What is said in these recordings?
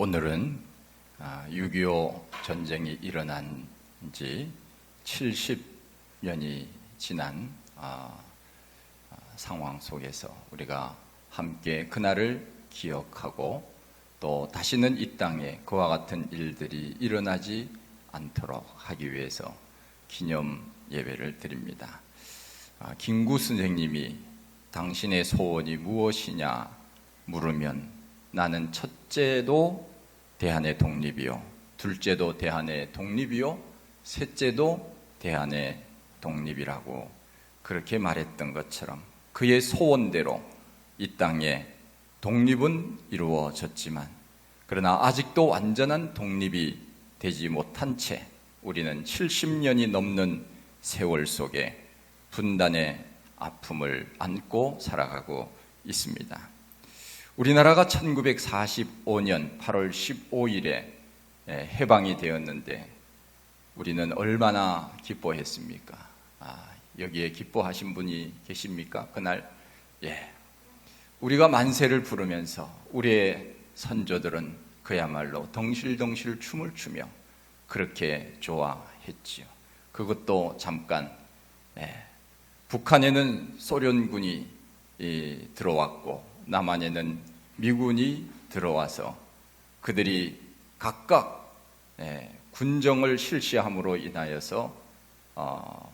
오늘은 6.25 전쟁이 일어난 지 70년이 지난 아, 아, 상황 속에서 우리가 함께 그날을 기억하고 또 다시는 이 땅에 그와 같은 일들이 일어나지 않도록 하기 위해서 기념 예배를 드립니다. 아, 김구 선생님이 당신의 소원이 무엇이냐 물으면 나는 첫째도 대한의 독립이요. 둘째도 대한의 독립이요. 셋째도 대한의 독립이라고 그렇게 말했던 것처럼 그의 소원대로 이 땅에 독립은 이루어졌지만 그러나 아직도 완전한 독립이 되지 못한 채 우리는 70년이 넘는 세월 속에 분단의 아픔을 안고 살아가고 있습니다. 우리나라가 1945년 8월 15일에 해방이 되었는데 우리는 얼마나 기뻐했습니까? 아, 여기에 기뻐하신 분이 계십니까? 그날 예. 우리가 만세를 부르면서 우리의 선조들은 그야말로 덩실덩실 춤을 추며 그렇게 좋아했지요. 그것도 잠깐 예. 북한에는 소련군이 들어왔고 남한에는 미군이 들어와서 그들이 각각 예, 군정을 실시함으로 인하여서 어,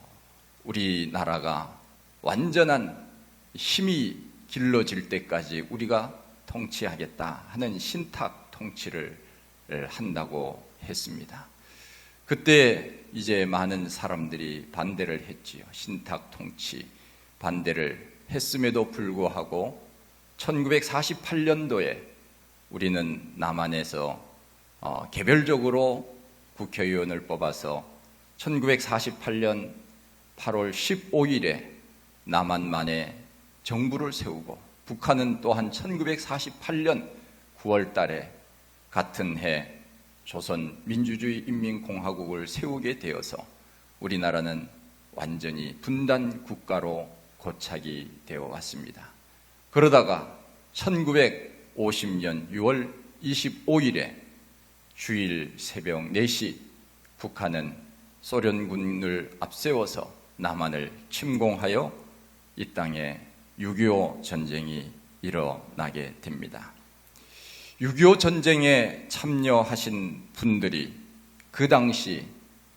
우리나라가 완전한 힘이 길러질 때까지 우리가 통치하겠다 하는 신탁 통치를 한다고 했습니다. 그때 이제 많은 사람들이 반대를 했지요. 신탁 통치 반대를 했음에도 불구하고 1948년도에 우리는 남한에서 어, 개별적으로 국회의원을 뽑아서 1948년 8월 15일에 남한만에 정부를 세우고 북한은 또한 1948년 9월 달에 같은 해 조선 민주주의 인민공화국을 세우게 되어서 우리나라는 완전히 분단 국가로 고착이 되어 왔습니다. 그러다가 1950년 6월 25일에 주일 새벽 4시 북한은 소련군을 앞세워서 남한을 침공하여 이 땅에 6.25 전쟁이 일어나게 됩니다. 6.25 전쟁에 참여하신 분들이 그 당시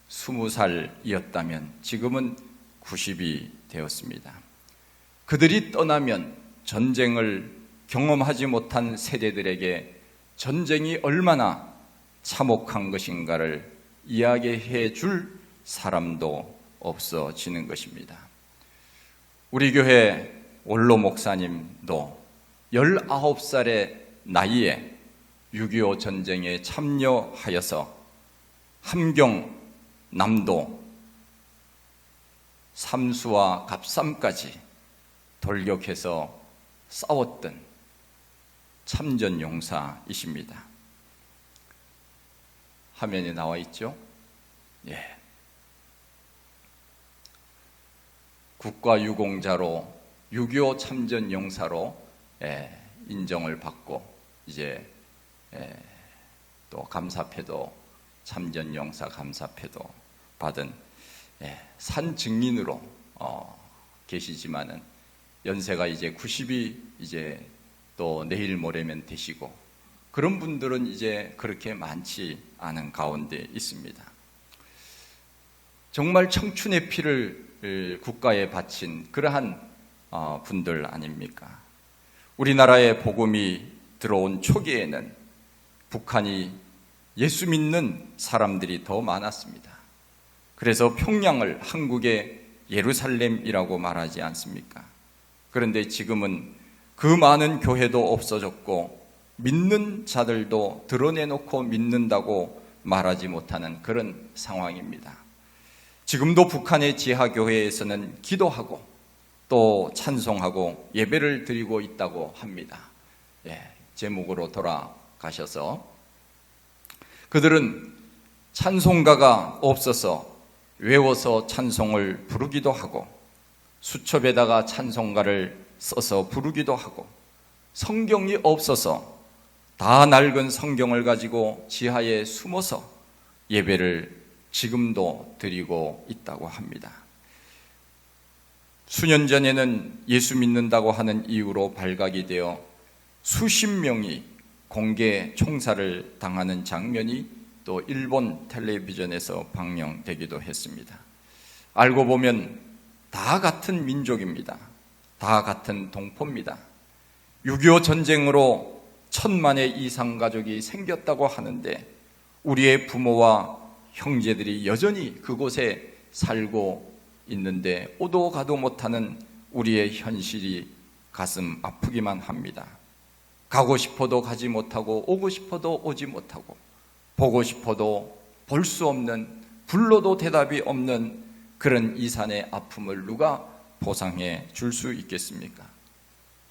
20살이었다면 지금은 90이 되었습니다. 그들이 떠나면 전쟁을 경험하지 못한 세대들에게 전쟁이 얼마나 참혹한 것인가를 이야기해 줄 사람도 없어지는 것입니다. 우리 교회 원로 목사님도 19살의 나이에 6.25 전쟁에 참여하여서 함경, 남도, 삼수와 갑삼까지 돌격해서 싸웠던 참전 용사이십니다. 화면에 나와 있죠? 예. 국가 유공자로 6.25 참전 용사로 예, 인정을 받고 이제 예, 또 감사패도 참전 용사 감사패도 받은 예, 산 증인으로 어, 계시지만은 연세가 이제 90이 이제 또 내일 모레면 되시고 그런 분들은 이제 그렇게 많지 않은 가운데 있습니다. 정말 청춘의 피를 국가에 바친 그러한 어, 분들 아닙니까? 우리나라에 복음이 들어온 초기에는 북한이 예수 믿는 사람들이 더 많았습니다. 그래서 평양을 한국의 예루살렘이라고 말하지 않습니까? 그런데 지금은 그 많은 교회도 없어졌고 믿는 자들도 드러내놓고 믿는다고 말하지 못하는 그런 상황입니다. 지금도 북한의 지하교회에서는 기도하고 또 찬송하고 예배를 드리고 있다고 합니다. 예, 제목으로 돌아가셔서 그들은 찬송가가 없어서 외워서 찬송을 부르기도 하고 수첩에다가 찬송가를 써서 부르기도 하고 성경이 없어서 다 낡은 성경을 가지고 지하에 숨어서 예배를 지금도 드리고 있다고 합니다. 수년 전에는 예수 믿는다고 하는 이유로 발각이 되어 수십 명이 공개 총살을 당하는 장면이 또 일본 텔레비전에서 방영되기도 했습니다. 알고 보면 다 같은 민족입니다. 다 같은 동포입니다. 6.25 전쟁으로 천만의 이상 가족이 생겼다고 하는데 우리의 부모와 형제들이 여전히 그곳에 살고 있는데 오도 가도 못하는 우리의 현실이 가슴 아프기만 합니다. 가고 싶어도 가지 못하고 오고 싶어도 오지 못하고 보고 싶어도 볼 수 없는 불러도 대답이 없는 그런 이산의 아픔을 누가 보상해 줄 수 있겠습니까?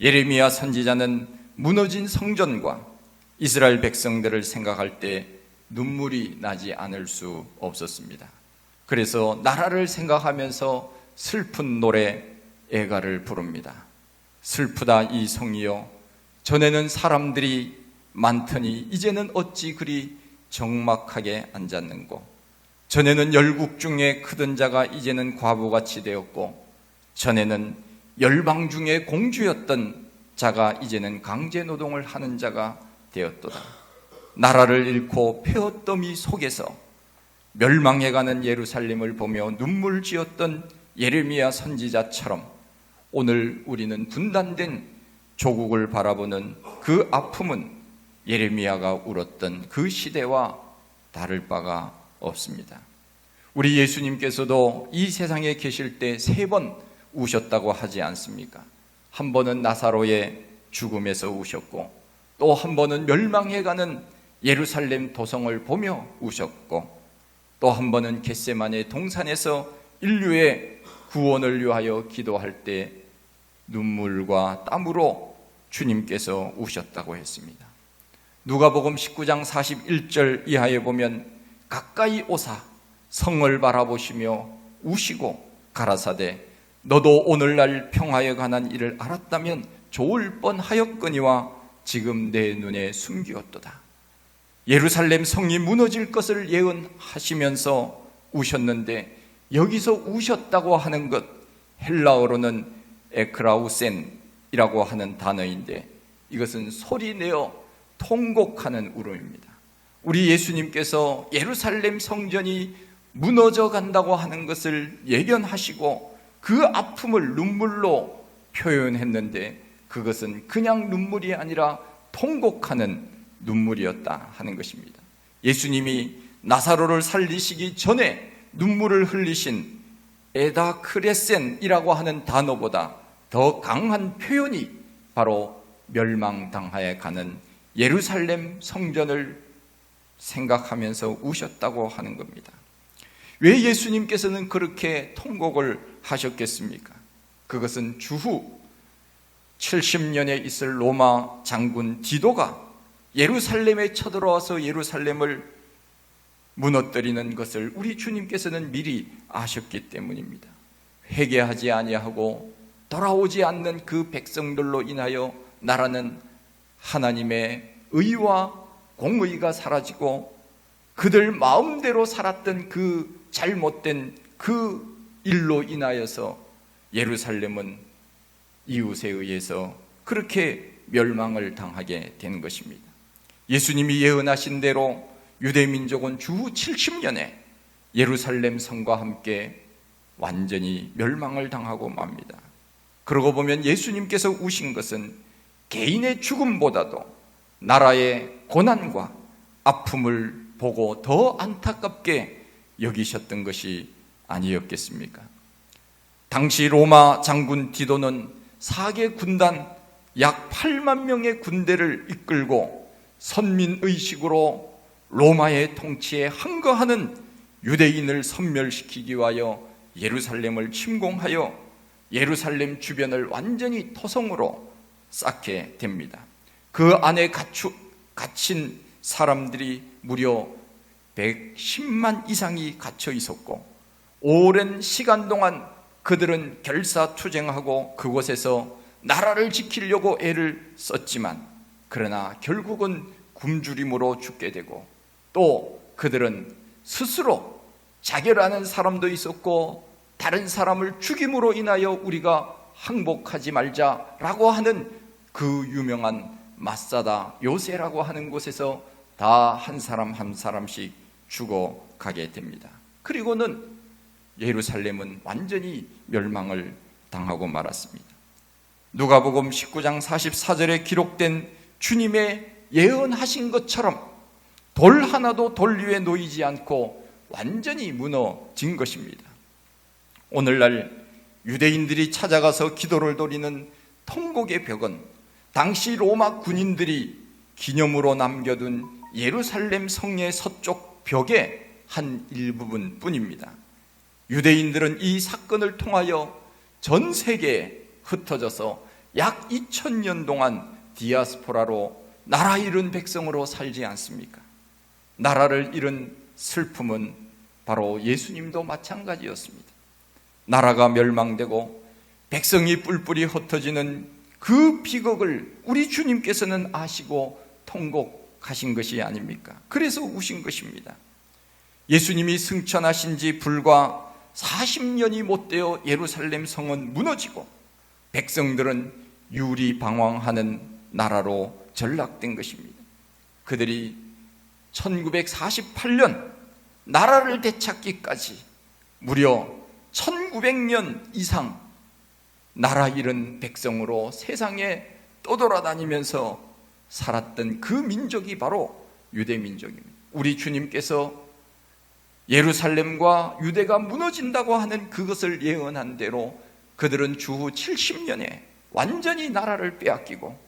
예레미야 선지자는 무너진 성전과 이스라엘 백성들을 생각할 때 눈물이 나지 않을 수 없었습니다. 그래서 나라를 생각하면서 슬픈 노래 애가를 부릅니다. 슬프다 이 성이여 전에는 사람들이 많더니 이제는 어찌 그리 적막하게 앉았는고 전에는 열국 중에 크던 자가 이제는 과부같이 되었고 전에는 열방 중에 공주였던 자가 이제는 강제 노동을 하는 자가 되었도다. 나라를 잃고 폐허더미 속에서 멸망해가는 예루살렘을 보며 눈물 지었던 예레미야 선지자처럼 오늘 우리는 분단된 조국을 바라보는 그 아픔은 예레미야가 울었던 그 시대와 다를 바가 없습니다. 우리 예수님께서도 이 세상에 계실 때 세 번 우셨다고 하지 않습니까? 한 번은 나사로의 죽음에서 우셨고 또 한 번은 멸망해가는 예루살렘 도성을 보며 우셨고 또 한 번은 겟세만의 동산에서 인류의 구원을 위하여 기도할 때 눈물과 땀으로 주님께서 우셨다고 했습니다. 누가복음 19장 41절 이하에 보면 가까이 오사 성을 바라보시며 우시고 가라사대 너도 오늘날 평화에 관한 일을 알았다면 좋을 뻔하였거니와 지금 내 눈에 숨기었도다. 예루살렘 성이 무너질 것을 예언하시면서 우셨는데 여기서 우셨다고 하는 것 헬라어로는 에크라우센이라고 하는 단어인데 이것은 소리 내어 통곡하는 울음입니다. 우리 예수님께서 예루살렘 성전이 무너져 간다고 하는 것을 예견하시고 그 아픔을 눈물로 표현했는데 그것은 그냥 눈물이 아니라 통곡하는 눈물이었다 하는 것입니다. 예수님이 나사로를 살리시기 전에 눈물을 흘리신 에다 크레센이라고 하는 단어보다 더 강한 표현이 바로 멸망당하에 가는 예루살렘 성전을 생각하면서 우셨다고 하는 겁니다. 왜 예수님께서는 그렇게 통곡을 하셨겠습니까? 그것은 주후 70년에 있을 로마 장군 디도가 예루살렘에 쳐들어와서 예루살렘을 무너뜨리는 것을 우리 주님께서는 미리 아셨기 때문입니다. 회개하지 아니하고 돌아오지 않는 그 백성들로 인하여 나라는 하나님의 의와 공의가 사라지고 그들 마음대로 살았던 그 잘못된 그 일로 인하여서 예루살렘은 이웃에 의해서 그렇게 멸망을 당하게 된 것입니다. 예수님이 예언하신 대로 유대 민족은 주후 70년에 예루살렘 성과 함께 완전히 멸망을 당하고 맙니다. 그러고 보면 예수님께서 우신 것은 개인의 죽음보다도 나라의 고난과 아픔을 보고 더 안타깝게 여기셨던 것이 아니었겠습니까? 당시 로마 장군 디도는 사개 군단 약 8만 명의 군대를 이끌고 선민의식으로 로마의 통치에 항거하는 유대인을 선멸시키기 위하여 예루살렘을 침공하여 예루살렘 주변을 완전히 토성으로 쌓게 됩니다. 그 안에 갇혀, 갇힌 사람들이 무려 110만 이상이 갇혀 있었고, 오랜 시간 동안 그들은 결사투쟁하고 그곳에서 나라를 지키려고 애를 썼지만, 그러나 결국은 굶주림으로 죽게 되고 또 그들은 스스로 자결하는 사람도 있었고 다른 사람을 죽임으로 인하여 우리가 항복하지 말자라고 하는 그 유명한 마사다 요새라고 하는 곳에서 다 한 사람 한 사람씩 죽어가게 됩니다. 그리고는 예루살렘은 완전히 멸망을 당하고 말았습니다. 누가복음 19장 44절에 기록된 주님의 예언하신 것처럼 돌 하나도 돌 위에 놓이지 않고 완전히 무너진 것입니다. 오늘날 유대인들이 찾아가서 기도를 드리는 통곡의 벽은 당시 로마 군인들이 기념으로 남겨둔 예루살렘 성의 서쪽 벽의 한 일부분 뿐입니다. 유대인들은 이 사건을 통하여 전 세계에 흩어져서 약 2000년 동안 디아스포라로 나라 잃은 백성으로 살지 않습니까? 나라를 잃은 슬픔은 바로 예수님도 마찬가지였습니다. 나라가 멸망되고 백성이 뿔뿔이 흩어지는 그 비극을 우리 주님께서는 아시고 통곡하신 것이 아닙니까? 그래서 우신 것입니다. 예수님이 승천하신 지 불과 40년이 못 되어 예루살렘 성은 무너지고 백성들은 유리방황하는 나라로 전락된 것입니다. 그들이 1948년 나라를 되찾기까지 무려 1900년 이상 나라 잃은 백성으로 세상에 떠돌아다니면서 살았던 그 민족이 바로 유대 민족입니다. 우리 주님께서 예루살렘과 유대가 무너진다고 하는 그것을 예언한 대로 그들은 주후 70년에 완전히 나라를 빼앗기고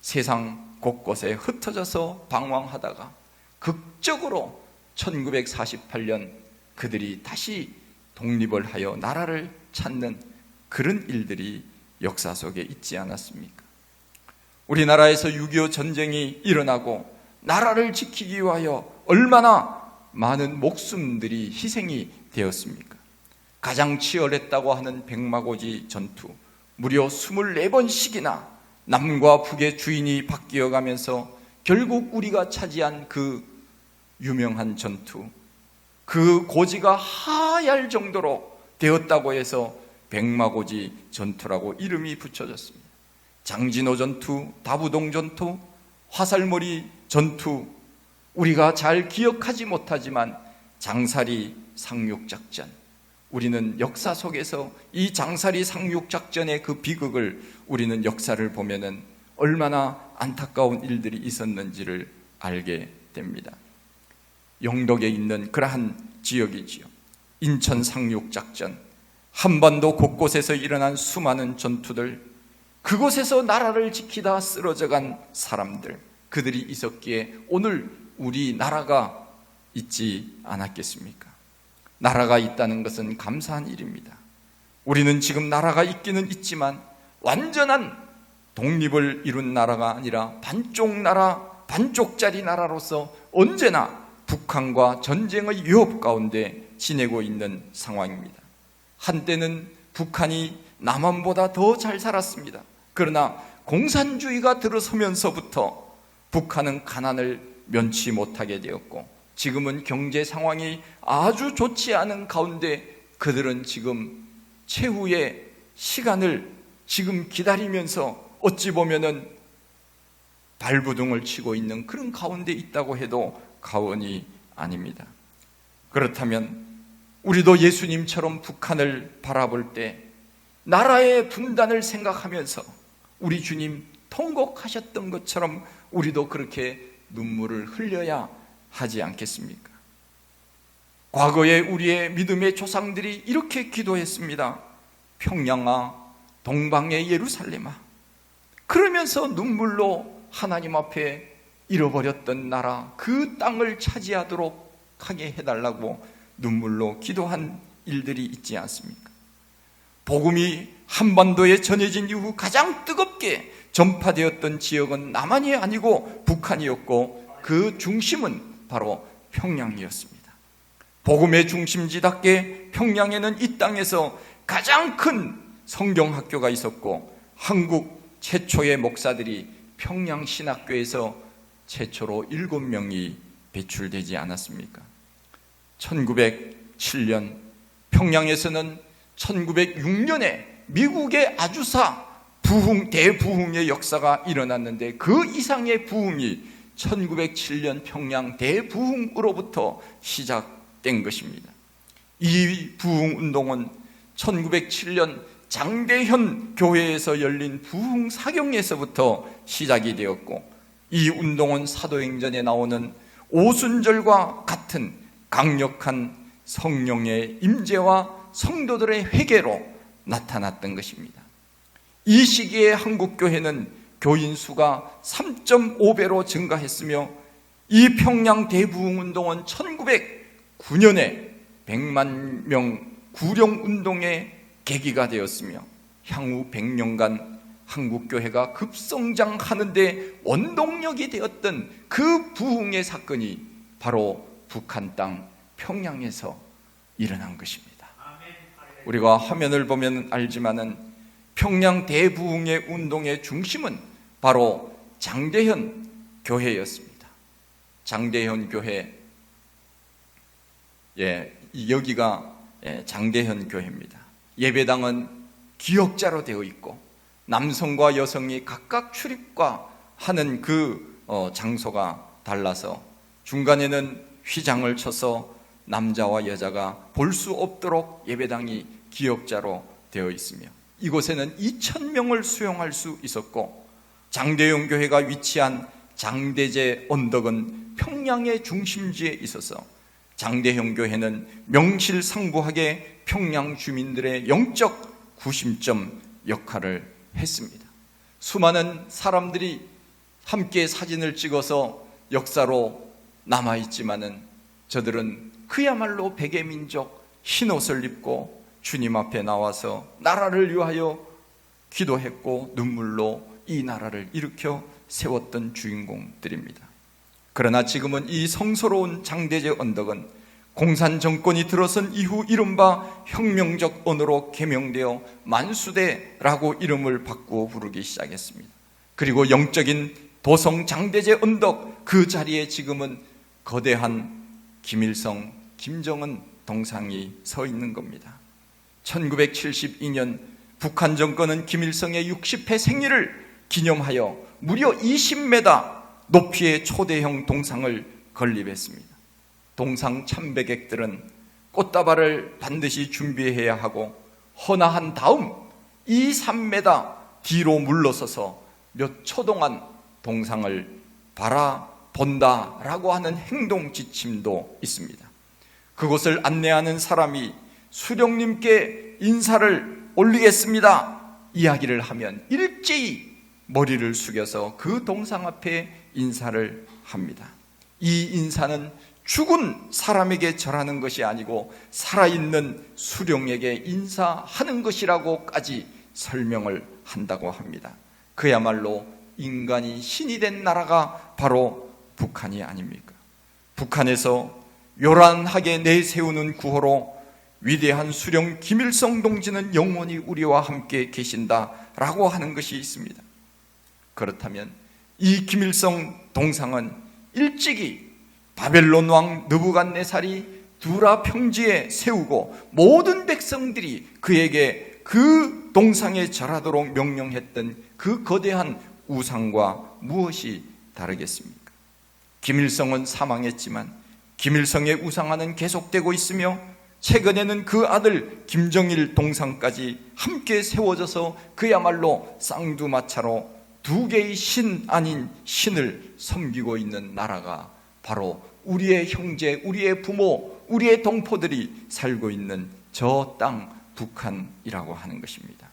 세상 곳곳에 흩어져서 방황하다가 극적으로 1948년 그들이 다시 독립을 하여 나라를 찾는 그런 일들이 역사 속에 있지 않았습니까? 우리나라에서 6.25 전쟁이 일어나고 나라를 지키기 위하여 얼마나 많은 목숨들이 희생이 되었습니까? 가장 치열했다고 하는 백마고지 전투, 무려 24번씩이나 남과 북의 주인이 바뀌어 가면서 결국 우리가 차지한 그 유명한 전투, 그 고지가 하얄 정도로 되었다고 해서 백마고지 전투라고 이름이 붙여졌습니다. 장진호 전투, 다부동 전투, 화살머리 전투, 우리가 잘 기억하지 못하지만 장사리 상륙작전, 우리는 역사 속에서 이 장사리 상륙작전의 그 비극을 우리는 역사를 보면은 얼마나 안타까운 일들이 있었는지를 알게 됩니다. 영덕에 있는 그러한 지역이지요. 인천 상륙작전, 한반도 곳곳에서 일어난 수많은 전투들, 그곳에서 나라를 지키다 쓰러져 간 사람들, 그들이 있었기에 오늘 우리 나라가 있지 않았겠습니까? 나라가 있다는 것은 감사한 일입니다. 우리는 지금 나라가 있기는 있지만 완전한 독립을 이룬 나라가 아니라 반쪽 나라, 반쪽짜리 나라로서 언제나 북한과 전쟁의 위협 가운데 지내고 있는 상황입니다. 한때는 북한이 남한보다 더 잘 살았습니다. 그러나 공산주의가 들어서면서부터 북한은 가난을 면치 못하게 되었고 지금은 경제 상황이 아주 좋지 않은 가운데 그들은 지금 최후의 시간을 지금 기다리면서 어찌 보면은 발부둥을 치고 있는 그런 가운데 있다고 해도 가원이 아닙니다. 그렇다면 우리도 예수님처럼 북한을 바라볼 때 나라의 분단을 생각하면서 우리 주님 통곡하셨던 것처럼 우리도 그렇게 눈물을 흘려야 하지 않겠습니까? 과거에 우리의 믿음의 조상들이 이렇게 기도했습니다. 평양아, 동방의 예루살렘아. 그러면서 눈물로 하나님 앞에 잃어버렸던 나라, 그 땅을 차지하도록 하게 해달라고 눈물로 기도한 일들이 있지 않습니까? 복음이 한반도에 전해진 이후 가장 뜨겁게 전파되었던 지역은 남한이 아니고 북한이었고 그 중심은 바로 평양이었습니다. 복음의 중심지답게 평양에는 이 땅에서 가장 큰 성경학교가 있었고 한국 최초의 목사들이 평양 신학교에서 최초로 일곱 명이 배출되지 않았습니까? 1907년 평양에서는 1906년에 미국의 아주사 부흥 대부흥의 역사가 일어났는데 그 이상의 부흥이 1907년 평양 대부흥으로부터 시작된 것입니다. 이 부흥 운동은 1907년 장대현 교회에서 열린 부흥 사경에서부터 시작이 되었고 이 운동은 사도행전에 나오는 오순절과 같은 강력한 성령의 임재와 성도들의 회개로 나타났던 것입니다. 이 시기에 한국 교회는 교인 수가 3.5배로 증가했으며 이 평양 대부흥 운동은 1909년에 100만 명 구령 운동의 계기가 되었으며 향후 100년간 한국 교회가 급성장하는데 원동력이 되었던 그 부흥의 사건이 바로 북한 땅 평양에서 일어난 것입니다. 우리가 화면을 보면 알지만은 평양 대부흥의 운동의 중심은 바로 장대현 교회였습니다. 장대현 교회, 예, 여기가 예, 장대현 교회입니다. 예배당은 기역자로 되어 있고 남성과 여성이 각각 출입과 하는 그 어, 장소가 달라서 중간에는 휘장을 쳐서 남자와 여자가 볼 수 없도록 예배당이 기역자로 되어 있으며 이곳에는 2천 명을 수용할 수 있었고 장대용 교회가 위치한 장대제 언덕은 평양의 중심지에 있어서 장대형 교회는 명실상부하게 평양 주민들의 영적 구심점 역할을 했습니다. 수많은 사람들이 함께 사진을 찍어서 역사로 남아있지만은 저들은 그야말로 백의 민족 흰 옷을 입고 주님 앞에 나와서 나라를 위하여 기도했고 눈물로 이 나라를 일으켜 세웠던 주인공들입니다. 그러나 지금은 이 성스러운 장대제 언덕은 공산 정권이 들어선 이후 이른바 혁명적 언어로 개명되어 만수대라고 이름을 바꾸어 부르기 시작했습니다. 그리고 영적인 도성 장대제 언덕 그 자리에 지금은 거대한 김일성, 김정은 동상이 서 있는 겁니다. 1972년 북한 정권은 김일성의 60회 생일을 기념하여 무려 20m 높이의 초대형 동상을 건립했습니다. 동상 참배객들은 꽃다발을 반드시 준비해야 하고 헌화한 다음 2, 3m 뒤로 물러서서 몇 초 동안 동상을 바라 본다라고 하는 행동 지침도 있습니다. 그곳을 안내하는 사람이 수령님께 인사를 올리겠습니다. 이야기를 하면 일제히 머리를 숙여서 그 동상 앞에 인사를 합니다. 이 인사는 죽은 사람에게 절하는 것이 아니고 살아있는 수령에게 인사하는 것이라고까지 설명을 한다고 합니다. 그야말로 인간이 신이 된 나라가 바로 북한이 아닙니까? 북한에서 요란하게 내세우는 구호로 위대한 수령 김일성 동지는 영원히 우리와 함께 계신다라고 하는 것이 있습니다. 그렇다면 이 김일성 동상은 일찍이 바벨론 왕 느부갓네살이 두라 평지에 세우고 모든 백성들이 그에게 그 동상에 절하도록 명령했던 그 거대한 우상과 무엇이 다르겠습니까? 김일성은 사망했지만 김일성의 우상화는 계속되고 있으며 최근에는 그 아들 김정일 동상까지 함께 세워져서 그야말로 쌍두마차로 두 개의 신 아닌 신을 섬기고 있는 나라가 바로 우리의 형제, 우리의 부모, 우리의 동포들이 살고 있는 저 땅 북한이라고 하는 것입니다.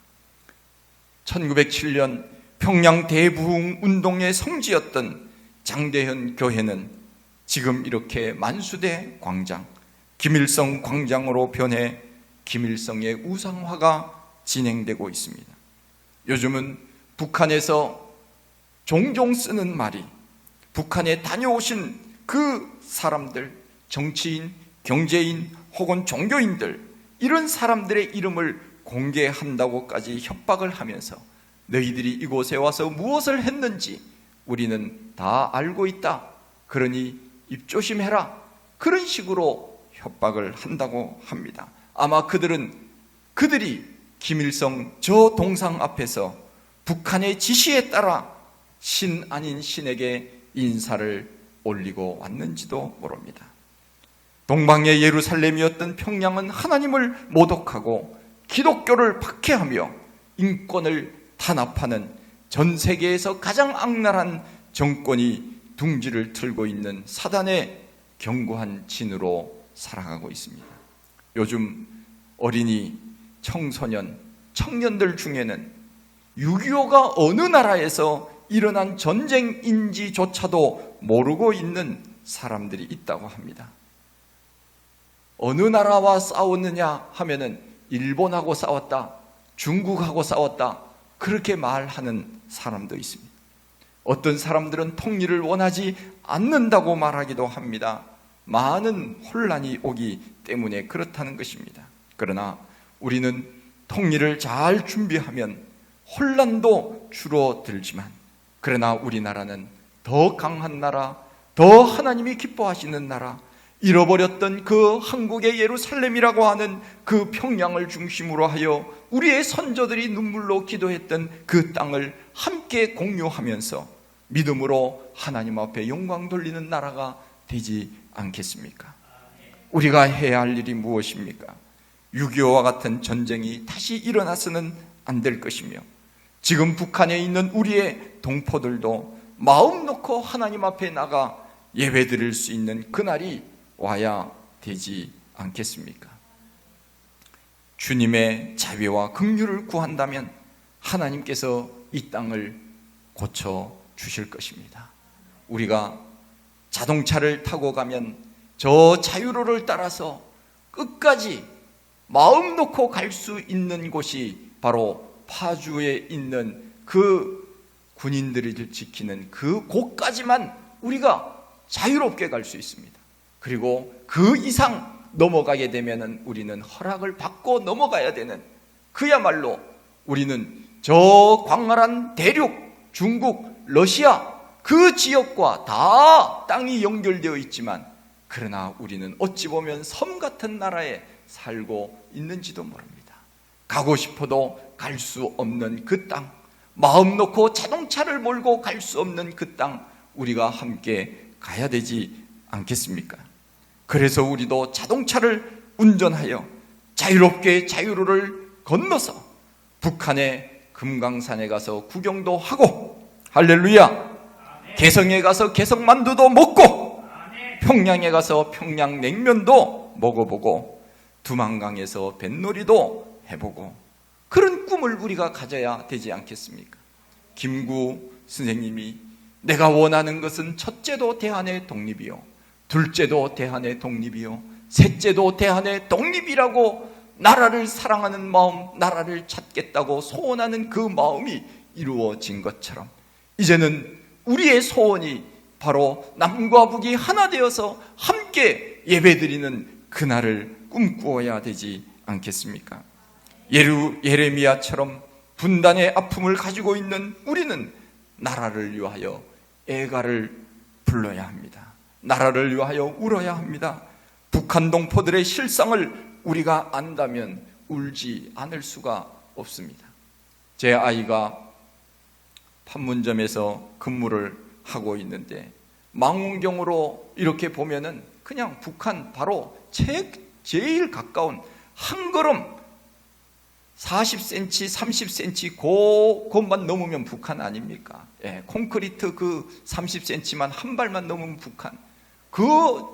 1907년 평양 대부흥 운동의 성지였던 장대현 교회는 지금 이렇게 만수대 광장, 김일성 광장으로 변해 김일성의 우상화가 진행되고 있습니다. 요즘은 북한에서 종종 쓰는 말이 북한에 다녀오신 그 사람들, 정치인, 경제인 혹은 종교인들, 이런 사람들의 이름을 공개한다고까지 협박을 하면서 너희들이 이곳에 와서 무엇을 했는지 우리는 다 알고 있다. 그러니 입조심해라. 그런 식으로 협박을 한다고 합니다. 아마 그들은 그들이 김일성 저 동상 앞에서 북한의 지시에 따라 신 아닌 신에게 인사를 올리고 왔는지도 모릅니다. 동방의 예루살렘이었던 평양은 하나님을 모독하고 기독교를 박해하며 인권을 탄압하는 전 세계에서 가장 악랄한 정권이 둥지를 틀고 있는 사단의 견고한 진으로 살아가고 있습니다. 요즘 어린이, 청소년, 청년들 중에는 6.25가 어느 나라에서 일어난 전쟁인지조차도 모르고 있는 사람들이 있다고 합니다. 어느 나라와 싸웠느냐 하면은 일본하고 싸웠다, 중국하고 싸웠다, 그렇게 말하는 사람도 있습니다. 어떤 사람들은 통일을 원하지 않는다고 말하기도 합니다. 많은 혼란이 오기 때문에 그렇다는 것입니다. 그러나 우리는 통일을 잘 준비하면 혼란도 줄어들지만 그러나 우리나라는 더 강한 나라, 더 하나님이 기뻐하시는 나라, 잃어버렸던 그 한국의 예루살렘이라고 하는 그 평양을 중심으로 하여 우리의 선조들이 눈물로 기도했던 그 땅을 함께 공유하면서 믿음으로 하나님 앞에 영광 돌리는 나라가 되지 않겠습니까? 우리가 해야 할 일이 무엇입니까? 6.25와 같은 전쟁이 다시 일어나서는 안 될 것이며 지금 북한에 있는 우리의 동포들도 마음 놓고 하나님 앞에 나가 예배 드릴 수 있는 그날이 와야 되지 않겠습니까? 주님의 자비와 긍휼을 구한다면 하나님께서 이 땅을 고쳐 주실 것입니다. 우리가 자동차를 타고 가면 저 자유로를 따라서 끝까지 마음 놓고 갈 수 있는 곳이 바로 파주에 있는 그 군인들을 지키는 그 곳까지만 우리가 자유롭게 갈 수 있습니다. 그리고 그 이상 넘어가게 되면은 우리는 허락을 받고 넘어가야 되는 그야말로 우리는 저 광활한 대륙 중국 러시아 그 지역과 다 땅이 연결되어 있지만 그러나 우리는 어찌 보면 섬 같은 나라에 살고 있는지도 모릅니다. 가고 싶어도 갈 수 없는 그 땅, 마음 놓고 자동차를 몰고 갈 수 없는 그 땅, 우리가 함께 가야 되지 않겠습니까? 그래서 우리도 자동차를 운전하여 자유롭게 자유로를 건너서 북한의 금강산에 가서 구경도 하고 할렐루야 개성에 가서 개성 만두도 먹고 평양에 가서 평양 냉면도 먹어보고 두만강에서 뱃놀이도 해보고 그런 꿈을 우리가 가져야 되지 않겠습니까? 김구 선생님이 내가 원하는 것은 첫째도 대한의 독립이요 둘째도 대한의 독립이요 셋째도 대한의 독립이라고 나라를 사랑하는 마음, 나라를 찾겠다고 소원하는 그 마음이 이루어진 것처럼 이제는 우리의 소원이 바로 남과 북이 하나 되어서 함께 예배드리는 그날을 꿈꾸어야 되지 않겠습니까? 예루 예레미야처럼 분단의 아픔을 가지고 있는 우리는 나라를 위하여 애가를 불러야 합니다. 나라를 위하여 울어야 합니다. 북한 동포들의 실상을 우리가 안다면 울지 않을 수가 없습니다. 제 아이가 판문점에서 근무를 하고 있는데 망원경으로 이렇게 보면은 그냥 북한 바로 제, 제일 가까운 한 걸음 40cm, 30cm 그 곳만 넘으면 북한 아닙니까? 예, 콘크리트 그 30cm만 한 발만 넘으면 북한. 그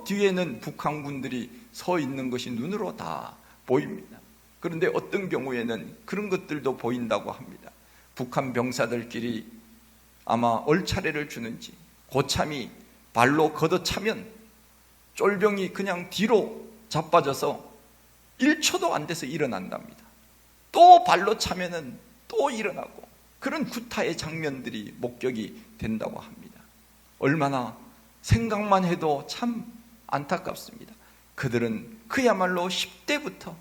뒤에는 북한군들이 서 있는 것이 눈으로 다 보입니다. 그런데 어떤 경우에는 그런 것들도 보인다고 합니다. 북한 병사들끼리 아마 얼차례를 주는지 고참이 발로 걷어차면 쫄병이 그냥 뒤로 자빠져서 1초도 안 돼서 일어난답니다. 또 발로 차면은 또 일어나고 그런 구타의 장면들이 목격이 된다고 합니다. 얼마나 생각만 해도 참 안타깝습니다. 그들은 그야말로 10대부터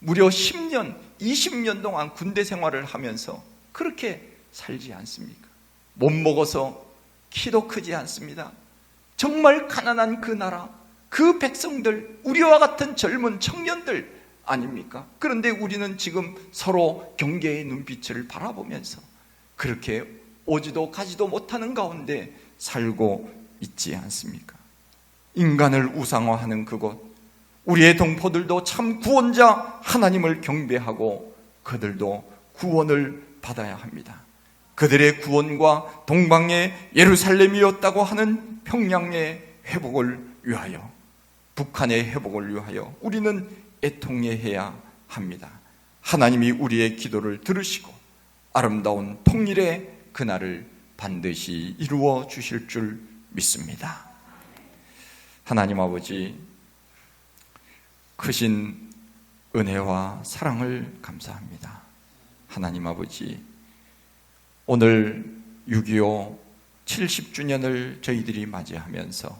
무려 10년, 20년 동안 군대 생활을 하면서 그렇게 살지 않습니까? 못 먹어서 키도 크지 않습니다. 정말 가난한 그 나라, 그 백성들, 우리와 같은 젊은 청년들 아닙니까? 그런데 우리는 지금 서로 경계의 눈빛을 바라보면서 그렇게 오지도 가지도 못하는 가운데 살고 있지 않습니까? 인간을 우상화하는 그곳, 우리의 동포들도 참 구원자 하나님을 경배하고 그들도 구원을 받아야 합니다. 그들의 구원과 동방의 예루살렘이었다고 하는 평양의 회복을 위하여 북한의 회복을 위하여 우리는 애통해야 합니다. 하나님이 우리의 기도를 들으시고 아름다운 통일의 그날을 반드시 이루어 주실 줄 믿습니다. 하나님 아버지 크신 은혜와 사랑을 감사합니다. 하나님 아버지 오늘 6.25 70주년을 저희들이 맞이하면서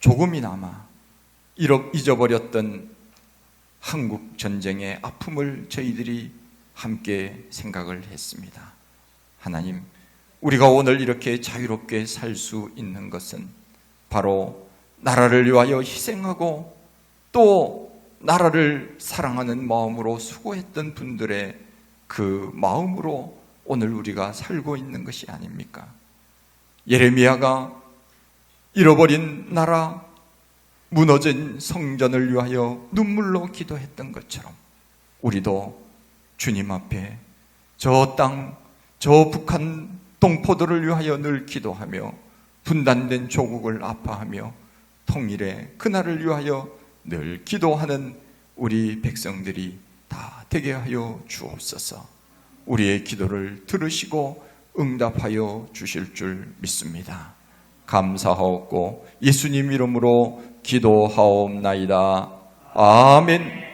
조금이나마 잊어버렸던 한국 전쟁의 아픔을 저희들이 함께 생각을 했습니다. 하나님, 우리가 오늘 이렇게 자유롭게 살 수 있는 것은 바로 나라를 위하여 희생하고 또 나라를 사랑하는 마음으로 수고했던 분들의 그 마음으로 오늘 우리가 살고 있는 것이 아닙니까? 예레미야가 잃어버린 나라, 무너진 성전을 위하여 눈물로 기도했던 것처럼 우리도 주님 앞에 저 땅, 저 북한 동포들을 위하여 늘 기도하며 분단된 조국을 아파하며 통일의 그날을 위하여 늘 기도하는 우리 백성들이 다 되게 하여 주옵소서. 우리의 기도를 들으시고 응답하여 주실 줄 믿습니다. 감사하옵고 예수님 이름으로 기도하옵나이다. 아멘.